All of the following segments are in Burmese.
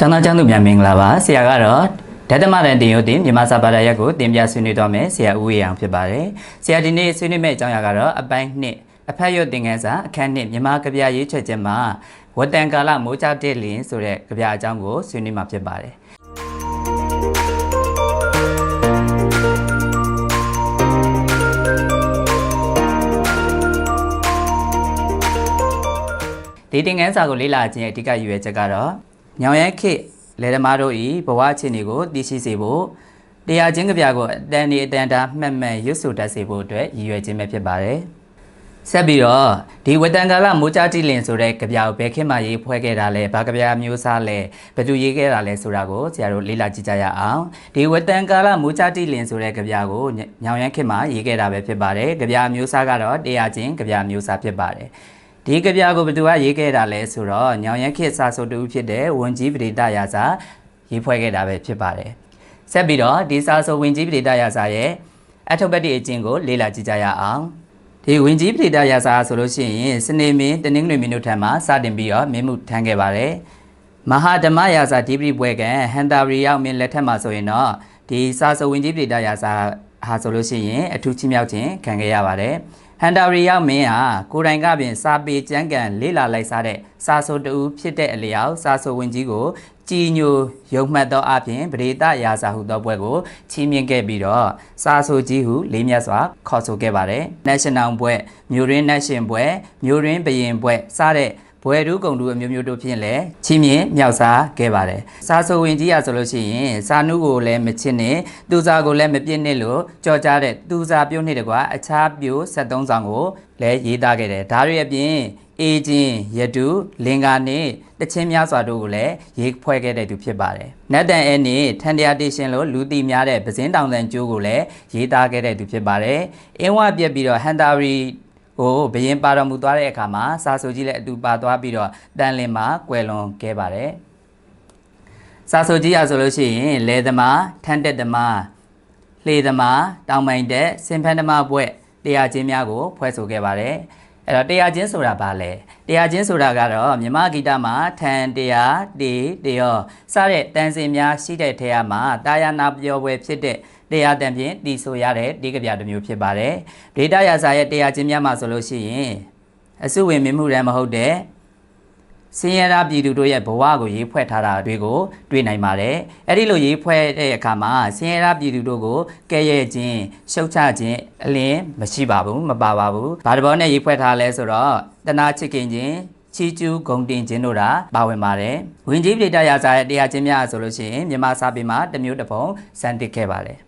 ကျောင်းသားကျောင်းသူများမင်္ဂလာပါဆရာကတော့ဓတ္တမရန်တင်ရုပ်တင်မြန်မာစာပါဠိရက်ကိုတင်ပြဆွေးနွေးတော့မယ်ဆရာဦးဝေအောင်ဖြစ်ပါတယ်ဆရာဒီနေ့ဆွေးနွေးမယ့်အကြောင်းအရာကတော့အပိုင်းနှစ်အဖက်ရွတ်သင်ခန်းစာအခန်းနှစ်မြန်မာကဗျာရေးချက်ချက်မှာဝတ္တန်ကာလမိုးချတဲ့လင်းဆိုတဲ့ကဗျာအကြောင်းကိုဆွေးနွေးမှာဖြစ်ပါတယ်ဒီသင်ခန်းစာကိုလေ့လာခြင်းရဲ့အဓိကရည်ရွယ်ချက်ကတော့ ညောင်ရဲခေတ်လယ်သမားတို့ဤဘဝအခြေအနေကိုသိရှိစေဖို့တရားချင်းကြပြကိုအတန်ဒီအတန်တာမှတ်မှန်ရွတ်ဆိုတတ်စေဖို့အတွက်ရည်ရွယ်ခြင်းပဲဖြစ်ပါတယ်။ဆက်ပြီးတော့ဒီဝတ္တန်ကာလမိုးချတိလင်ဆိုတဲ့ကြပြကိုဘယ်ခေတ်မှရေးဖွဲ့ခဲ့တာလဲဘာကြပြမျိုးစားလဲဘယ်သူရေးခဲ့တာလဲဆိုတာကိုဆရာတို့လေ့လာကြည့်ကြရအောင်။ဒီဝတ္တန်ကာလမိုးချတိလင်ဆိုတဲ့ကြပြကိုညောင်ရဲခေတ်မှရေးခဲ့တာပဲဖြစ်ပါတယ်။ကြပြမျိုးစားကတော့တရားချင်းကြပြမျိုးစားဖြစ်ပါတယ်။ ဒီကြပြကိုဘယ်သူကရေးခဲ့တာလဲဆိုတော့ညောင်ရက်ခေတ်စာဆိုတူဖြစ်တဲ့ဝန်ကြီးပရိဒရာစာရေးဖွဲ့ခဲ့တာပဲဖြစ်ပါတယ်။ဆက်ပြီးတော့ဒီစာဆိုဝန်ကြီးပရိဒရာစာရဲ့အထုပ္ပတ္တိအကျင့်ကိုလေ့လာကြည့်ကြရအောင်။ဒီဝင်ကြီးပရိဒရာစာဆိုလို့ရှိရင်စနေမင်းတနင်္ဂနွေမင်းတို့ထံမှာစတင်ပြီးတော့မင်းမှုထမ်းခဲ့ပါတယ်။မဟာဓမ္မရာစာဒီပရိပွဲကဟန်တာရီရောက်မင်းလက်ထက်မှာဆိုရင်တော့ဒီစာဆိုဝင်ကြီးပရိဒရာစာဟာဆိုလို့ရှိရင်အထူးချင်းမြောက်ခြင်းခံခဲ့ရပါတယ်။ ဟန်တာရီရောက်မင်းဟာကိုယ်တိုင်ကပင်စာပေကျမ်းကန်လေးလာလိုက်စားတဲ့စာဆိုတူဖြစ်တဲ့အလျောက်စာဆိုဝင်ကြီးကိုကြည်ညိုယုံမှတ်သောအပြင်ပရိသရာစာဟုသောဘွဲ့ကိုချီးမြှင့်ခဲ့ပြီးတော့စာဆိုကြီးဟုလေးမြတ်စွာခေါ်ဆိုခဲ့ပါတယ်။ National ဘွဲ့မြို့ရင်း Nation ဘွဲ့မြို့ရင်းဘရင်ဘွဲ့စတဲ့ ဘွယ်တူးကုံတူအမျိုးမျိုးတို့ဖြင့်လည်းချီးမြှင့်မြောက်စားခဲ့ပါတယ်။စာဆိုဝင်ကြီးရဆိုလို့ရှိရင်စာနုကိုလည်းမချစ်နဲ့သူစာကိုလည်းမပြစ်နဲ့လို့ကြော်ကြားတဲ့သူစာပြုတ်နှင့်တကွာအခြားပြို73ဆောင်ကိုလည်းရေးသားခဲ့တယ်။ဒါတွေအပြင်အေချင်းရတုလင်္ကာနဲ့တချင်းများစွာတို့ကိုလည်းရေးဖွဲ့ခဲ့တဲ့သူဖြစ်ပါတယ်။နတ်တန်အဲနဲ့ထန်တရာတေရှင်လို့လူသိများတဲ့ပဇင်းတောင်တန်ကျိုးကိုလည်းရေးသားခဲ့တဲ့သူဖြစ်ပါတယ်။အင်းဝပြက်ပြီးတော့ဟန်တာရီ ဟိုဘယင်ပါတော်မူသွားတဲ့အခါမှာစာဆိုကြီးလည်းအတူပါသွားပြီးတော့တန်လင်မှာကွယ်လွန်ခဲ့ပါတယ်။စာဆိုကြီးရဆိုလို့ရှိရင်လေသမားထန်းတက်သမားလှေသမားတောင်ပိုင်တက်စင်ဖန်သမားဘွဲ့တရားချင်းများကိုဖွဲ့ဆိုခဲ့ပါတယ်။အဲ့တော့တရားချင်းဆိုတာဘာလဲတရားချင်းဆိုတာကတော့မြမဂီတမှာထန်တရားတေတရောစတဲ့တန်စင်များရှိတဲ့ထဲမှာတာယာနာပြောပွဲဖြစ်တဲ့ တရားတန်ဖြင့်တည်ဆိုရတဲ့ဒီကဗျာတစ်မျိုးဖြစ်ပါတယ်ဒေတာရာစာရဲ့တရားချင်းများမှာဆိုလို့ရှိရင်အစုဝင်မြင်မှုရန်မဟုတ်တဲ့စင်ရတာပြည်သူတို့ရဲ့ဘဝကိုရေးဖွဲ့ထားတာတွေကိုတွေ့နိုင်ပါတယ်။အဲ့ဒီလိုရေးဖွဲ့တဲ့အခါမှာစင်ရတာပြည်သူတို့ကိုကဲရဲ့ခြင်းရှုတ်ချခြင်းအလင်းမရှိပါဘူးမပါပါဘူး။ဘာတဘောနဲ့ရေးဖွဲ့ထားလဲဆိုတော့တနာချစ်ခင်ခြင်းချီကျူးဂုံတင်ခြင်းတို့တာပါဝင်ပါတယ်။ဝင်ကြီးပြည်တရာစာရဲ့တရားချင်းများဆိုလို့ရှိရင်မြန်မာစာပေမှာတစ်မျိုးတစ်ပုံစံတစ်ခဲ့ပါတယ်။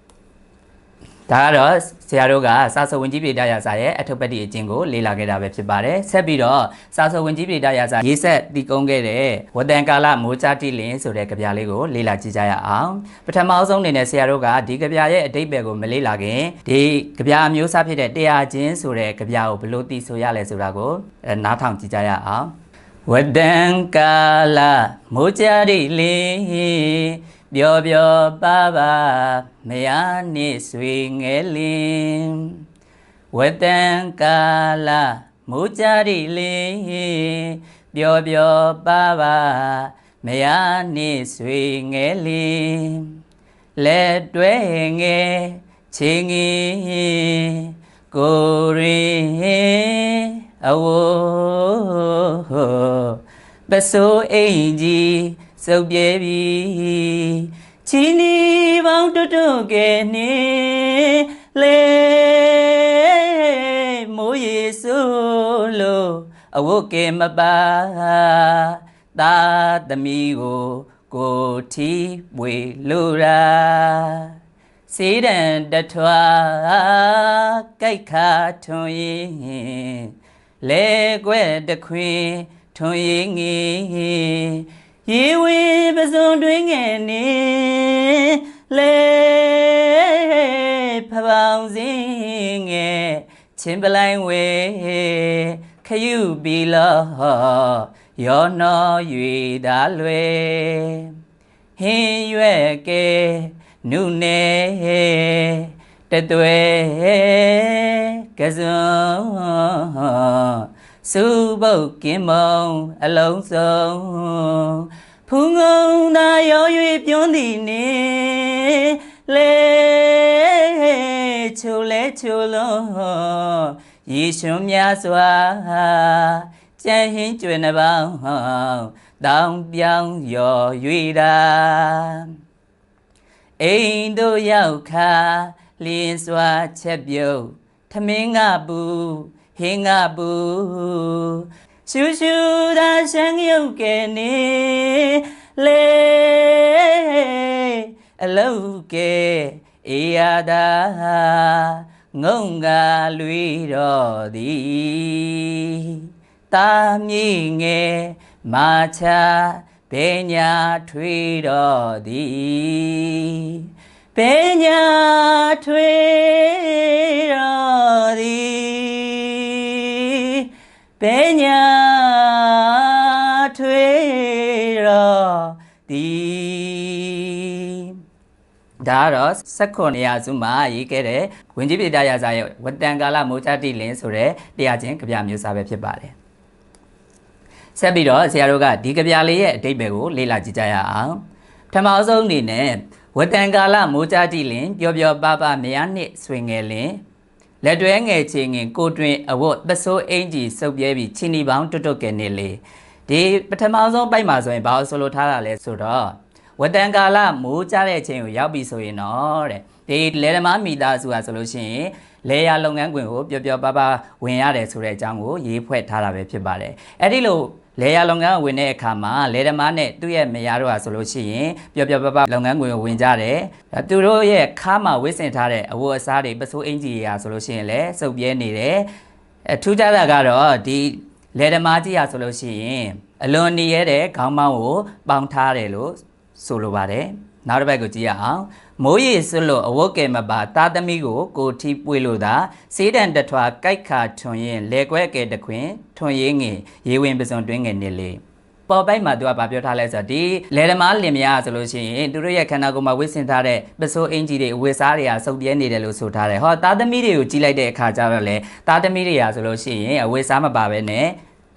ဒါကတော့ဆရာတို့ကစာစဝင်ကြီးပြည်တရားစာရဲ့အထုပ်ပတ်တိအကျင့်ကိုလေ့လာခဲ့တာပဲဖြစ်ပါတယ်။ဆက်ပြီးတော့စာစဝင်ကြီးပြည်တရားစာရေးဆက်တည်ကုန်းခဲ့တဲ့ဝတန်ကာလမိုးချတိလင်ဆိုတဲ့ကြပြလေးကိုလေ့လာကြည့်ကြရအောင်။ပထမအဆုံးအနေနဲ့ဆရာတို့ကဒီကြပြရဲ့အတိတ်ပဲကိုမလေ့လာခင်ဒီကြပြအမျိုးအစားဖြစ်တဲ့တရားချင်းဆိုတဲ့ကြပြကိုဘယ်လိုတည်ဆိုရလဲဆိုတာကိုနားထောင်ကြည့်ကြရအောင်။ဝတန်ကာလမိုးချတိလင် ပျော်ပျော်ပါပါမယားနှင့်ဆွေငယ်လင်းဝတန်ကာလမိုးကြရီလင်းပျော်ပျော်ပါပါမယားနှင့်ဆွေငယ်လင်းလက်တွဲငယ်ချင်းငယ်ကိုရင်အဝပစိုးအိမ်ကြီး စုပ်ပြေပြီချီနီပေါင်းတွတ်တွတ်ကဲနေလေမိုးရေဆိုးလို့အဝတ်ကဲမပါသာသမီးကိုကိုတီဝေလူရာစေးတံတထွာကြိုက်ခါထွန်ရင်လဲကွဲ့တခွင်ထွန်ရင်ငေ ရေဝေပစုံတွင်းငယ်နေလေဖပောင်စင်းငယ်ချင်းပလိုင်းဝေခယူပီလောရောနော၍သာလွယ်ဟင်းရွက်ကဲနုနေတသွဲကစုံ စူပုတ်ကင်းမုံအလုံးစုံဖဖူးငုံသာရော၍ပြွန်းသည်နေလေချိုလဲချိုလုံးရေရွှန်းများစွာကြံဟင်းကျွေနှပေါင်းတောင်းပြောင်းရော်၍တာအိမ်တို့ရောက်ခါလင်းစွာချက်ပြုတ်ထမင်းကပူ ဟင်းကပူရှူရှူသာရှမ်းရုပ်ကဲနေလေအလောက်ကဲအေးရတာငုံကလွေတော်သည်တာမြင့်ငယ်မာချဘေညာထွေတော်သည်ဘေညာထွေတော်သည် ဘေညာထွေတော်သည်ဒါကတော့စက္ခွန်နေရာစုမှာရေးခဲ့တဲ့ဝင်ကြီးပြည်တရားစာရဲ့ဝတ္တန်ကာလမိုးချတိလင်းဆိုတဲ့တရားချင်းကြပြမျိုးစာပဲဖြစ်ပါတယ်ဆက်ပြီးတော့ဆရာတို့ကဒီကြပြလေးရဲ့အတိတ်ပဲကိုလေ့လာကြည့်ကြရအောင်ပထမအဆုံးအနေနဲ့ဝတ္တန်ကာလမိုးချတိလင်းပျော်ပျော်ပါပါမယားနှစ်ဆွေငယ်လင်း လက်တွဲငယ်ချင်းငင်ကိုတွင်အဝတ်သဆိုးအင်ကြီးစုပ်ပြဲပြီးချင်းနီပေါင်းတွတ်တွတ်ကဲနေလေဒီပထမဆုံးပိုက်မှာဆိုရင်ဘာလို့ဆိုလိုထားတာလဲဆိုတော့ဝတ္တန်ကာလမိုးကြတဲ့အချိန်ကိုရောက်ပြီဆိုရင်တော့တဲ့ဒီလေဓမားမိသားစုဟာဆိုလို့ရှိရင်လေယာလုပ်ငန်းခွင်ကိုပျော်ပျော်ပါပါဝင်ရတယ်ဆိုတဲ့အကြောင်းကိုရေးဖွဲ့ထားတာပဲဖြစ်ပါတယ်အဲ့ဒီလို လေယာလုပ်ငန်းဝင်တဲ့အခါမှာလေဓမားနဲ့သူ့ရဲ့မယားတို့ဟာဆိုလို့ရှိရင်ပျော်ပျော်ပါပါလုပ်ငန်းခွင်ကိုဝင်ကြတယ်သူတို့ရဲ့ခါမှာဝစ်ဆင်ထားတဲ့အဝတ်အစားတွေပစိုးအင်ကြီးရာဆိုလို့ရှိရင်လည်းစုပ်ပြဲနေတယ်အထူးခြားတာကတော့ဒီလေဓမားကြီးရာဆိုလို့ရှိရင်အလွန်နေရတဲ့ခေါင်းမောင်းကိုပေါင်းထားတယ်လို့ဆိုလိုပါတယ် နောက်တစ်ပတ်ကိုကြည့်ရအောင်မိုးရေဆွလို့အဝတ်ကဲမပါတာသမီကိုကိုထီပွေလို့သာစေးတံတထွာကြိုက်ခါထွန်ရင်လေကွဲကဲတခွင်ထွန်ရေးငင်ရေဝင်ပစုံတွင်းငင်နေလေပေါ်ပိုက်မှာသူကဗာပြောထားလဲဆိုတော့ဒီလေဓမားလင်မယားဆိုလို့ရှိရင်သူတို့ရဲ့ခန္ဓာကိုယ်မှာဝစ်ဆင်ထားတဲ့ပစိုးအင်ကြီးတွေအဝတ်စားတွေကစုပ်ပြဲနေတယ်လို့ဆိုထားတယ်ဟောသားသမီးတွေကိုကြီးလိုက်တဲ့အခါကျတော့လေသားသမီးတွေကဆိုလို့ရှိရင်အဝတ်စားမပါဘဲနဲ့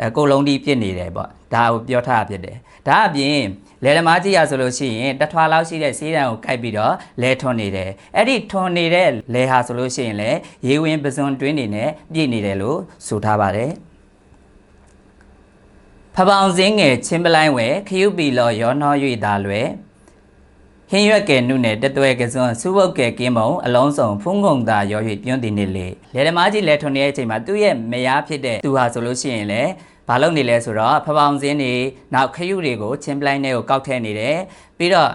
အကိုလုံးဒီဖြစ်နေတယ်ပေါ့ဒါကိုပြောထားဖြစ်တယ်ဒါအပြင် လယ်ဓမားကြီးရဆိုလို့ရှိရင်တထွာလောက်ရှိတဲ့စီးတံကိုကိုက်ပြီးတော့လဲထွန်နေတယ်အဲ့ဒီထွန်နေတဲ့လယ်ဟာဆိုလို့ရှိရင်လည်းရေဝင်ပစွန်တွင်းနေနဲ့ပြည့်နေတယ်လို့ဆိုထားပါတယ်ဖပောင်စင်းငယ်ချင်းပလိုင်းဝဲခရုပီလော်ရောနှော၍သာလွယ်ဟင်းရွက်ကဲနုနဲ့တသွဲကစွန်းစူပုတ်ကဲကင်းမုံအလုံးစုံဖုံးကုန်သာရော၍ပြွန်းတည်နေလေလယ်ဓမားကြီးလဲထွန်နေတဲ့အချိန်မှာသူ့ရဲ့မယားဖြစ်တဲ့သူဟာဆိုလို့ရှိရင်လည်း ဘာလုပ်နေလဲဆိုတော့ဖပောင်စင်းတွေနောက်ခရုတွေကိုချင်းပလိုင်းနဲ့ကိုကောက်ထည့်နေတယ်ပြီးတော့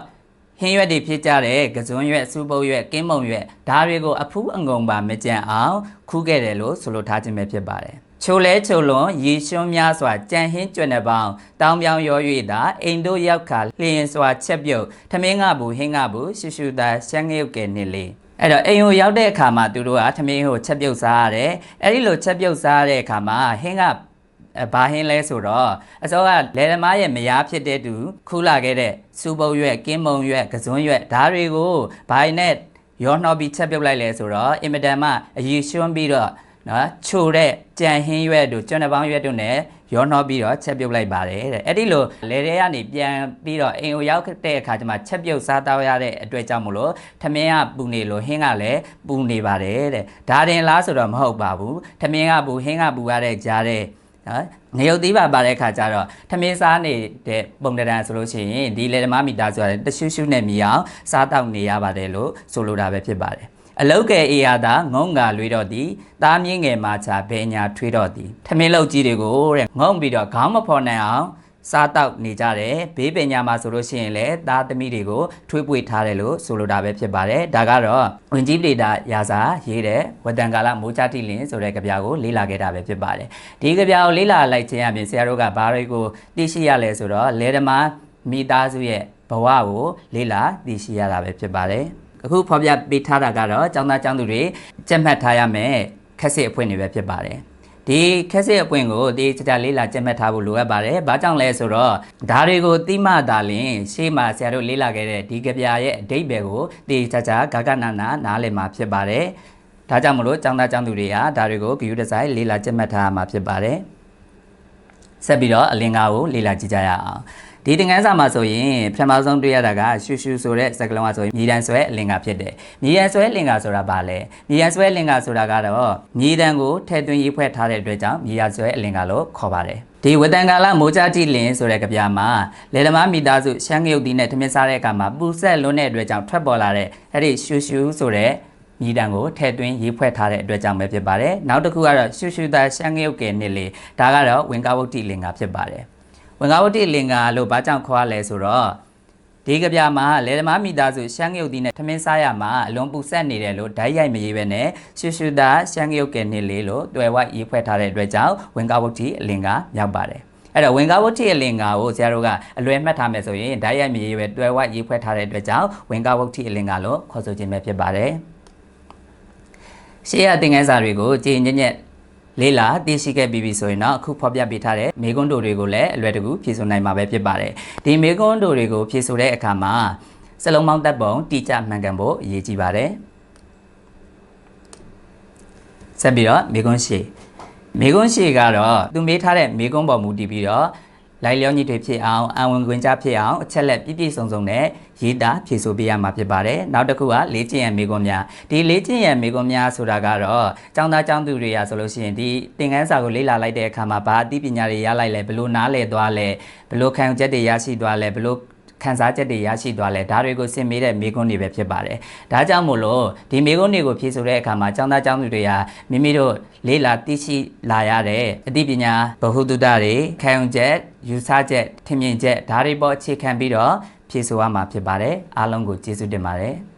ဟင်းရွက်တွေဖြစ်ကြတဲ့ကစွန်းရွက်စူပုတ်ရွက်ကင်းမုံရွက်ဒါတွေကိုအဖူးအငုံပါမကြံအောင်ခူးခဲ့တယ်လို့ဆိုလိုထားခြင်းပဲဖြစ်ပါတယ်ချိုလဲချိုလွန်ရေရွှန်းများစွာကြံဟင်းကျွနေပေါင်းတောင်းပြောင်းရော၍သာအိမ်တို့ရောက်ခါလျင်စွာချက်ပြုတ်ထမင်းကဘူးဟင်းကဘူးရှူရှူသာရှမ်းငရုတ်ကဲနေလေအဲ့တော့အိမ်ကိုရောက်တဲ့အခါမှာသူတို့ကထမင်းကိုချက်ပြုတ်စားရတယ်အဲ့ဒီလိုချက်ပြုတ်စားတဲ့အခါမှာဟင်းကအဲ ဘာဟင်းလဲဆိုတော့အစောကလယ်သမားရဲ့မယားဖြစ်တဲ့သူခူးလာခဲ့တဲ့စူပုတ်ရွက်ကင်းမုံရွက်ကစွန်းရွက်ဓားတွေကိုဘိုင်နဲ့ရောနှောပြီးချက်ပြုတ်လိုက်လဲဆိုတော့အင်မတန်မှအည်ရွှန်းပြီးတော့နော်ချိုတဲ့ကြံဟင်းရွက်တို့ကျွန်းတစ်ပေါင်းရွက်တို့ ਨੇ ရောနှောပြီးတော့ချက်ပြုတ်လိုက်ပါတယ်တဲ့အဲ့ဒီလိုလေထဲကနေပြန်ပြီးတော့အိမ်ကိုရောက်တဲ့အခါကျမှချက်ပြုတ်စားတော့ရတဲ့အတွက်ကြောင့်မလို့ထမင်းကပူနေလို့ဟင်းကလည်းပူနေပါတယ်တဲ့ဒါတင်လားဆိုတော့မဟုတ်ပါဘူးထမင်းကပူဟင်းကပူရတဲ့ကြားတဲ့ နော်ငရုတ်သီးပါပါတဲ့ခါကျတော့ထမင်းစားနေတဲ့ပုံတံဆိုလို့ရှိရင်ဒီလေဓမားမီတာဆိုတာတရှူးရှူးနဲ့မြည်အောင်စားတောက်နေရပါတယ်လို့ဆိုလိုတာပဲဖြစ်ပါတယ်အလုတ်ကဲအေယာသာငုံငါလွေတော့သည်တားမြင့်ငယ်မှာချဘဲညာထွေးတော့သည်ထမင်းလောက်ကြီးတွေကိုတဲ့ငုံပြီးတော့ခေါင်းမဖော်နိုင်အောင် စားတောက်နေကြတယ်ဘေးပညာမှာဆိုလို့ရှိရင်လည်းသားသမီးတွေကိုထွေးပွေထားတယ်လို့ဆိုလိုတာပဲဖြစ်ပါတယ်ဒါကတော့ဝင်ကြီးပလေတာရာစာရေးတဲ့ဝတန်ကာလမိုးချတိလင်းဆိုတဲ့ကြပြာကိုလေ့လာခဲ့တာပဲဖြစ်ပါတယ်ဒီကြပြာကိုလေ့လာလိုက်ခြင်းအပြင်ဆရာတို့ကဘာတွေကိုသိရှိရလဲဆိုတော့လေဓမာမိသားစုရဲ့ဘဝကိုလေ့လာသိရှိရတာပဲဖြစ်ပါတယ်အခုဖော်ပြပေးထားတာကတော့ចောင်းသားចောင်းသူတွေကြက်မှတ်ထားရမယ်ခက်စစ်အဖွင့်တွေပဲဖြစ်ပါတယ် ဒီခက်စစ်အပွင့်ကိုဒီချာချာလေးလာကြက်မှတ်ထားဖို့လိုအပ်ပါတယ်။ဘာကြောင့်လဲဆိုတော့ဒါတွေကိုတိမတာလင်ရှေ့မှာဆရာတို့လေးလာခဲ့တဲ့ဒီကြပြရဲ့အဓိပ္ပာယ်ကိုဒီချာချာဂါဂနာနာနားလည်မှာဖြစ်ပါတယ်။ဒါကြောင့်မလို့ចောင်းသားចောင်းသူတွေကဒါတွေကို view design လေးလာကြက်မှတ်ထားမှာဖြစ်ပါတယ်။ဆက်ပြီးတော့အလင်္ကာကိုလေးလာကြည့်ကြရအောင်။ ဒီသင်ခန်းစာမှာဆိုရင်ပထမဆုံးတွေ့ရတာကရှူရှူဆိုတဲ့စကားလုံးကဆိုရင်မြေတံဆွဲအလင်္ကာဖြစ်တယ်မြေတံဆွဲအလင်္ကာဆိုတာဘာလဲမြေတံဆွဲအလင်္ကာဆိုတာကတော့မြေတံကိုထည့်သွင်းရေးဖွဲ့ထားတဲ့အတွက်ကြောင့်မြေတံဆွဲအလင်္ကာလို့ခေါ်ပါတယ်ဒီဝတန်ကာလမိုးကြတိလင်ဆိုတဲ့ကြပြမှာလေဓမားမိသားစုရှမ်းငရုတ်တီနဲ့ထမင်းစားတဲ့အခါမှာပူဆက်လွန်းတဲ့အတွက်ကြောင့်ထွက်ပေါ်လာတဲ့အဲ့ဒီရှူရှူဆိုတဲ့မြေတံကိုထည့်သွင်းရေးဖွဲ့ထားတဲ့အတွက်ကြောင့်ပဲဖြစ်ပါတယ်နောက်တစ်ခုကတော့ရှူရှူသားရှမ်းငရုတ်ကဲနှစ်လေဒါကတော့ဝင်ကားဝုတ်တိလင်္ကာဖြစ်ပါတယ် ဝင်ကားဝတ္တိလင်္ကာလို့ဘာကြောင့်ခေါ်ရလဲဆိုတော့ဒီကဗျာမှာလေဓမားမိသားစုရှမ်းငရုတ်တီနဲ့ထမင်းစားရမှာအလွန်ပူဆက်နေတယ်လို့ဓာတ်ရိုက်မရေးပဲနဲ့ရှူရှူသားရှမ်းငရုတ်ကဲနှစ်လေးလို့တွယ်ဝရေးဖွဲ့ထားတဲ့အတွက်ကြောင့်ဝင်ကားဝတ္တိလင်္ကာမြောက်ပါတယ်အဲ့တော့ဝင်ကားဝတ္တိအလင်္ကာကိုဆရာတို့ကအလွယ်မှတ်ထားမယ်ဆိုရင်ဓာတ်ရိုက်မရေးပဲတွယ်ဝရေးဖွဲ့ထားတဲ့အတွက်ကြောင့်ဝင်ကားဝတ္တိအလင်္ကာလို့ခေါ်ဆိုခြင်းပဲဖြစ်ပါတယ်ရှေးရသင်ခန်းစာတွေကိုကြည်ညက်ညက် လေးလာသိရှိခဲ့ပြီးပြီဆိုရင်တော့အခုဖော်ပြပေးထားတဲ့မေကွန်းတို့တွေကိုလည်းအလွယ်တကူဖြည့်ဆို့နိုင်မှာပဲဖြစ်ပါတယ်ဒီမေကွန်းတို့တွေကိုဖြည့်ဆို့တဲ့အခါမှာစလုံးပေါင်းတပ်ပုံတိကျမှန်ကန်ဖို့အရေးကြီးပါတယ်ဆက်ပြီးတော့မေကွန်းရှေမေကွန်းရှေကတော့သူမေးထားတဲ့မေကွန်းပေါ်မူတည်ပြီးတော့ လိုက်လျောညီတွေဖြစ်အောင်အဝင်ခွင့်ကြဖြစ်အောင်အချက်လက်ပြည့်ပြည့်စုံစုံနဲ့ရေးတာဖြည့်ဆို့ပေးရမှာဖြစ်ပါတယ်နောက်တစ်ခုကလေးကျင့်ရန်မေကွန်းများဒီလေးကျင့်ရန်မေကွန်းများဆိုတာကတော့ចောင်းသားចောင်းသူတွေရဆိုလို့ရှိရင်ဒီသင်ခန်းစာကိုလေ့လာလိုက်တဲ့အခါမှာဘာအသိပညာတွေရလိုက်လဲဘယ်လိုနားလည်သွားလဲဘယ်လိုခံယူချက်တွေရရှိသွားလဲဘယ်လို ခံစားချက်တွေရရှိသွားလဲဒါတွေကိုစင်မေးတဲ့မိကွန်းတွေပဲဖြစ်ပါတယ်။ဒါကြောင့်မို့လို့ဒီမိကွန်းတွေကိုဖြည့်ဆို့တဲ့အခါမှာចောင်းသားចောင်းသူတွေကမိမိတို့လေးလာသိရှိလာရတဲ့အသိပညာဗဟုသုတတွေခံယူချက်ယူဆချက်ထင်မြင်ချက်ဒါတွေပေါ်အခြေခံပြီးတော့ဖြည့်ဆို့ရမှာဖြစ်ပါတယ်။အားလုံးကိုကျေးဇူးတင်ပါတယ်။